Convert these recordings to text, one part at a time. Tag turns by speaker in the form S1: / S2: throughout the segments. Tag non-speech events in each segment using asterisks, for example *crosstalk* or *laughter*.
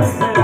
S1: Thank you.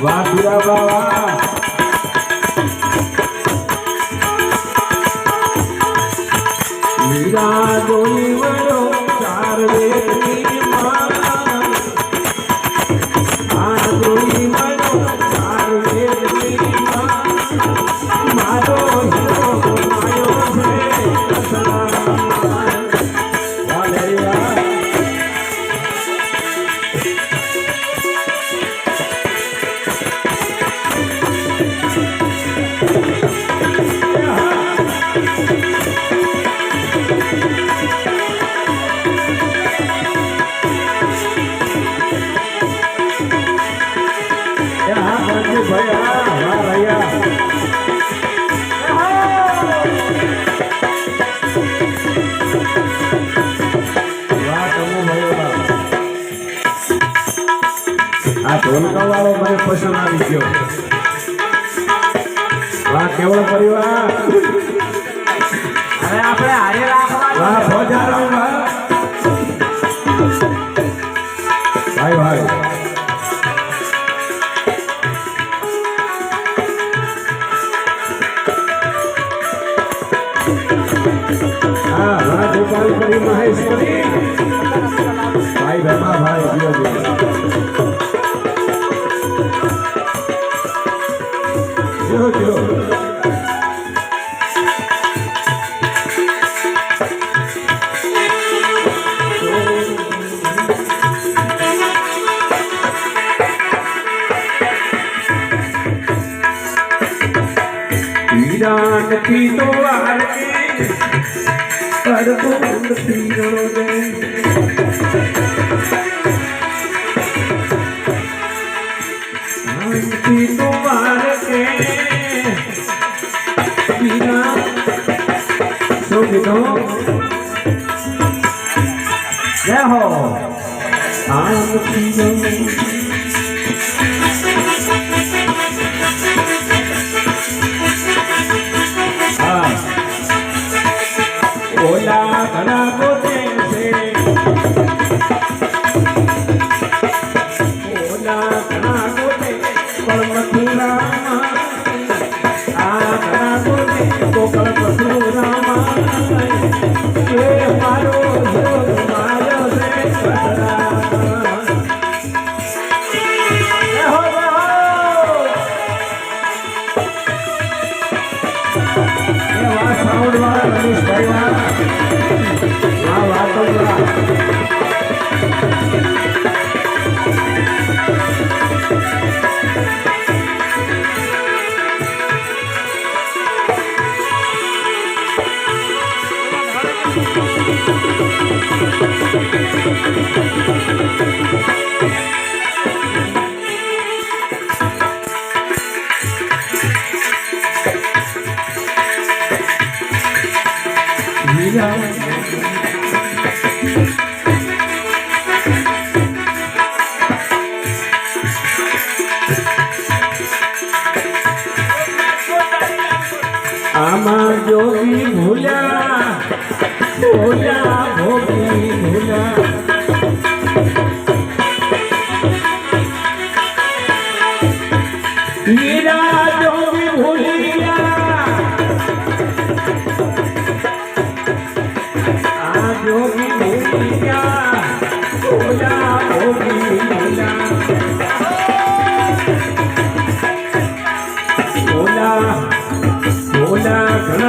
S1: Vai pra balada. નાટકી તો હારતી કરતો પીરણો રે તો મારકે જય હો. આમ પીરો Ay, આમાં *laughs*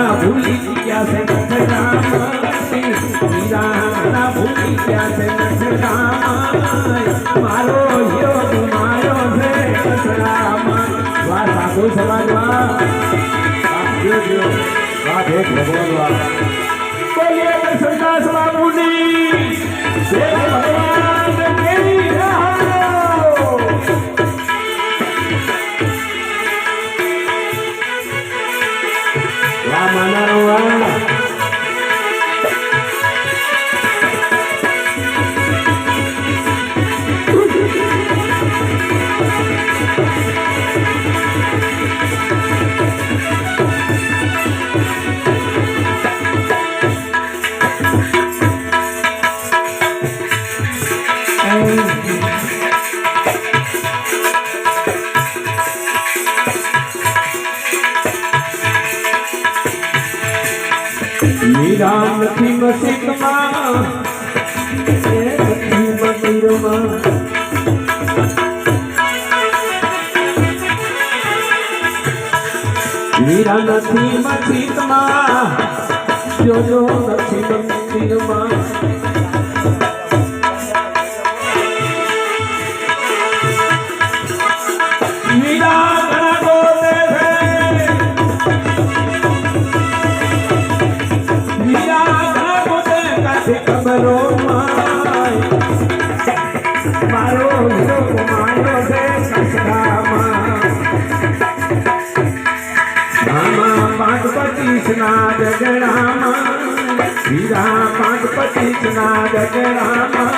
S1: ઘણા ભૂલી ગયા છે નથરામાઈ. મીરા ઘણા ભૂલી ગયા છે નથરામાઈ. મારો યોગ માયો છે નથરામાઈ. વાહ સાધુ સમાજ ભેટ ભગવાન વાહ. બોલીએ કૃષ્ણદાસ બાબુની મીરા નથી મસ્જિદમાં મીરા નથી મસ્જિદમાં જોજો નથી મંદિરમાં. જગડામાં હીરા પાંચ પચીસ ના જગડામાં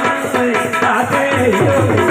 S1: સાથે હીરો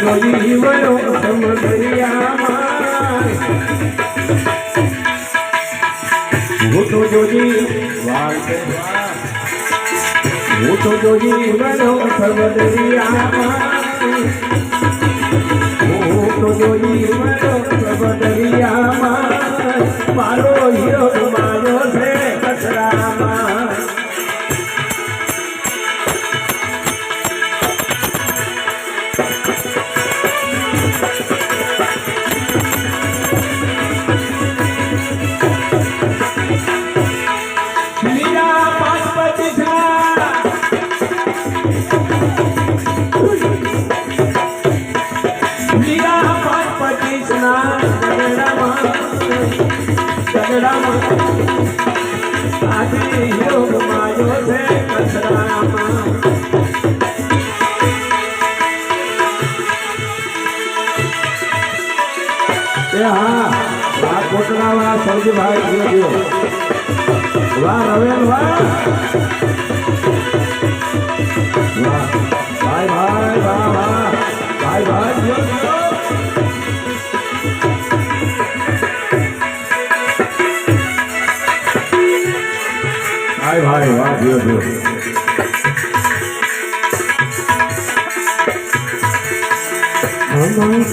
S1: જોઈ વયો સમદરિયામાં હું તો જોઈ વાળ હું તો વયો સમદરિયામાં હું તો જોઈ વયો સમદરિયામાં કોટડાવાળા સરજીભાઈ વાહ રવેલ વાહ.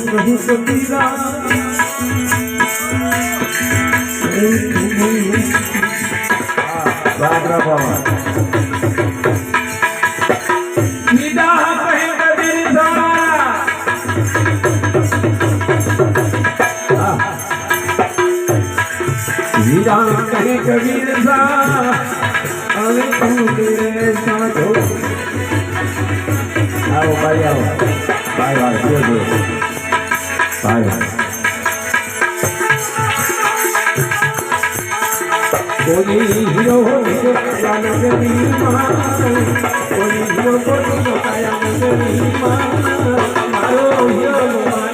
S2: કબીર સા
S1: વીરા કહે કબીર સા આવે તું સાધો આવો ભાઈ આવો ભાઈ ભાઈ જોજો ભાઈ કોઈ હીરો હોય રામગરી માં કોઈ હીરો કોઈ કાયા મગરી માં મારો હીરો